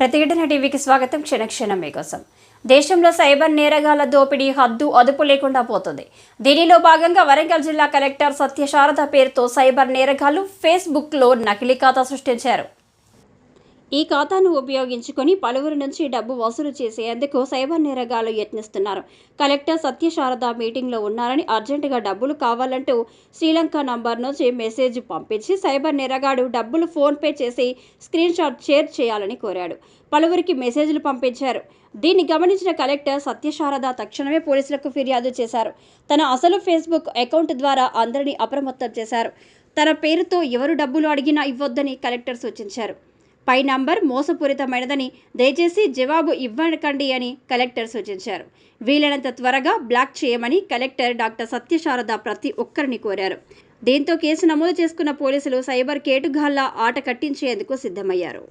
ప్రతిఘటన టీవీకి స్వాగతం. క్షణక్షణం మీకోసం. దేశంలో సైబర్ నేరగాళ్ళ దోపిడీ హద్దు అదుపు లేకుండా పోతుంది. దీనిలో భాగంగా వరంగల్ జిల్లా కలెక్టర్ సత్యశారద పేరుతో సైబర్ నేరగాళ్ళు ఫేస్బుక్లో నకిలీ ఖాతా సృష్టించారు. ఈ ఖాతాను ఉపయోగించుకొని పలువురి నుంచి డబ్బు వసూలు చేసేందుకు సైబర్ నేరగాళ్ళు యత్నిస్తున్నారు. కలెక్టర్ సత్యశారద మీటింగ్లో ఉన్నారని అర్జెంటుగా డబ్బులు కావాలంటూ శ్రీలంక నంబర్ నుంచి మెసేజ్ పంపించి సైబర్ నేరగాడు డబ్బులు ఫోన్పే చేసి స్క్రీన్ షాట్ షేర్ చేయాలని కోరాడు. పలువురికి మెసేజ్లు పంపించారు. దీన్ని గమనించిన కలెక్టర్ సత్యశారద తక్షణమే పోలీసులకు ఫిర్యాదు చేశారు. తన అసలు ఫేస్బుక్ అకౌంట్ ద్వారా అందరినీ అప్రమత్తం చేశారు. తన పేరుతో ఎవరు డబ్బులు అడిగినా ఇవ్వొద్దని కలెక్టర్ సూచించారు. పై నంబర్ మోసపూరితమైనదని దయచేసి జవాబు ఇవ్వకండి అని కలెక్టర్ సూచించారు. వీలైనంత త్వరగా బ్లాక్ చేయమని కలెక్టర్ డాక్టర్ సత్యశారద ప్రతి ఒక్కరిని కోరారు. దీంతో కేసు నమోదు చేసుకున్న పోలీసులు సైబర్ కేటుగాళ్ళ ఆట కట్టించేందుకు సిద్ధమయ్యారు.